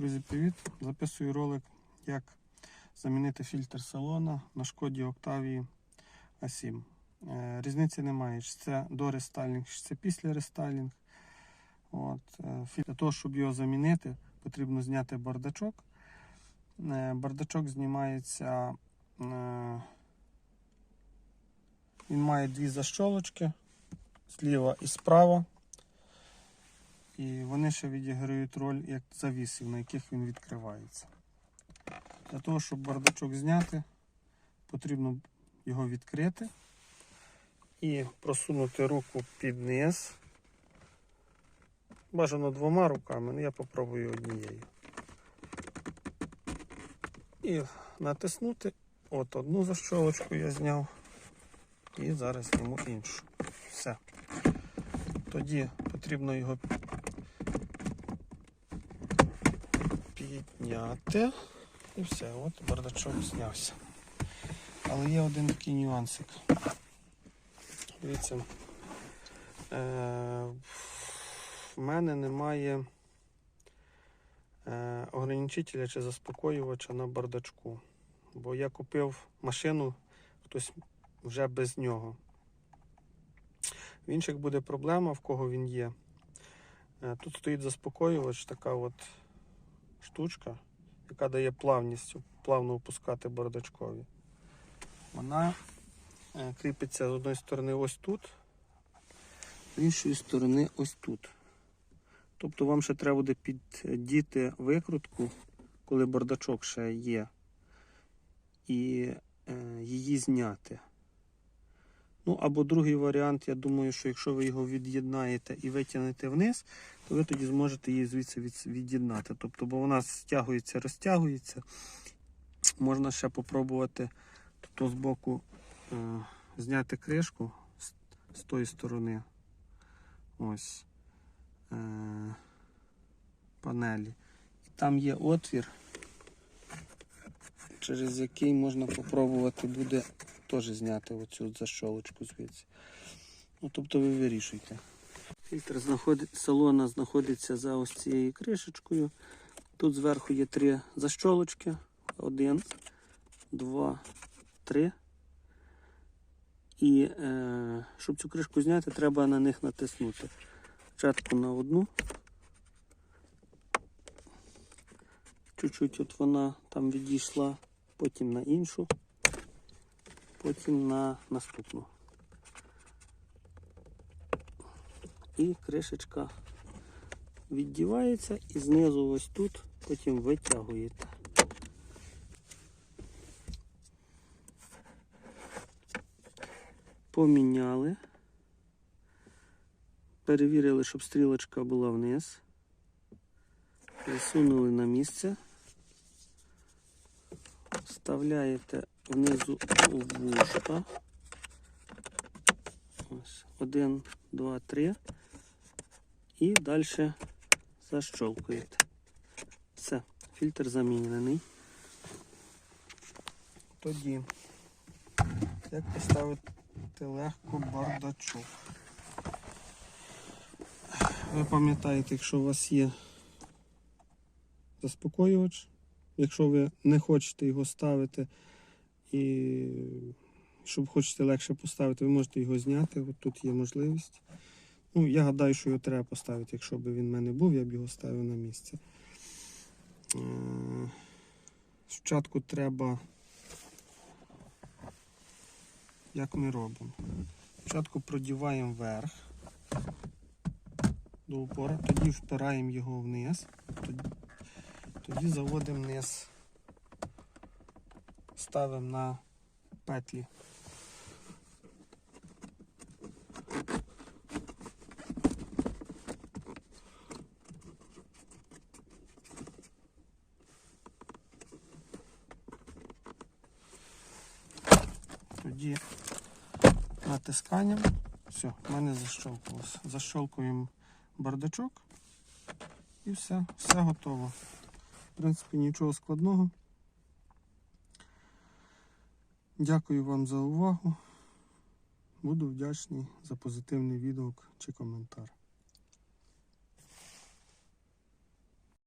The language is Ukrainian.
Друзі, привіт! Записую ролик, як замінити фільтр салона на шкоді Octavia A7. Е, Різниці немає, чи це до рестайлінг, чи це після рестайлінг. От, е, для того, щоб його замінити, потрібно зняти бардачок. Е, Бардачок знімається. Він має дві защолочки зліва і справа. І вони ще відіграють роль як завісів, на яких він відкривається. Для того, щоб бардачок зняти, потрібно його відкрити і просунути руку під низ. Бажано двома руками, але я попробую однією. І натиснути. От одну защолочку я зняв. І зараз зніму іншу. Все. Тоді потрібно його підняти. І все, от бардачок знявся. Але є один такий нюансик. Дивіться, е, в мене немає е, ограничителя чи заспокоювача на бардачку. Бо я купив машину, хтось вже без нього. В інших буде проблема, в кого він є. Е, Тут стоїть заспокоювач, така от штучка, яка дає плавність, плавно опускати бардачкові. Вона е, кріпиться з одної сторони ось тут, з іншої сторони ось тут. Тобто вам ще треба буде піддіти викрутку, коли бардачок ще є, і е, її зняти. Ну, або другий варіант, я думаю, що якщо ви його від'єднаєте і витягнете вниз, то ви тоді зможете її звідси від- від'єднати. Тобто, бо вона стягується, розтягується. Можна ще попробувати тут з боку е, зняти кришку з, з тої сторони. Ось е, панелі. І там є отвір, через який можна попробувати буде теж зняти оцю защолочку звідси. Ну, тобто ви вирішуйте. Фільтр знаходить, салона знаходиться за ось цією кришечкою. Тут зверху є три защолочки. Один, два, три. І е, щоб цю кришку зняти, треба на них натиснути. Спочатку на одну. Чуть-чуть от вона там відійшла, потім на іншу, потім на наступну. І кришечка віддівається і знизу ось тут потім витягуєте. Поміняли. Перевірили, щоб стрілочка була вниз. Присунули на місце. Вставляєте внизу вушка. Ось. Один, два, три. І далі защолкуєте. Все, фільтр замінений. Тоді, як поставити легко бардачок. Ви пам'ятаєте, якщо у вас є заспокоювач, якщо ви не хочете його ставити і щоб хочете легше поставити, ви можете його зняти. От тут є можливість. Ну, я гадаю, що його треба поставити. Якщо б він в мене був, я б його ставив на місце. Е, Спочатку треба. Як ми робимо? Спочатку продіваємо вверх до упора, тоді впираємо його вниз, тоді, заводимо вниз, ставимо на петлі. Тоді натисканням. Все, в мене защолкалося. Защолкуємо бардачок і все, все готово. Принципі, нічого складного. Дякую вам за увагу. Буду вдячний за позитивний відгук чи коментар.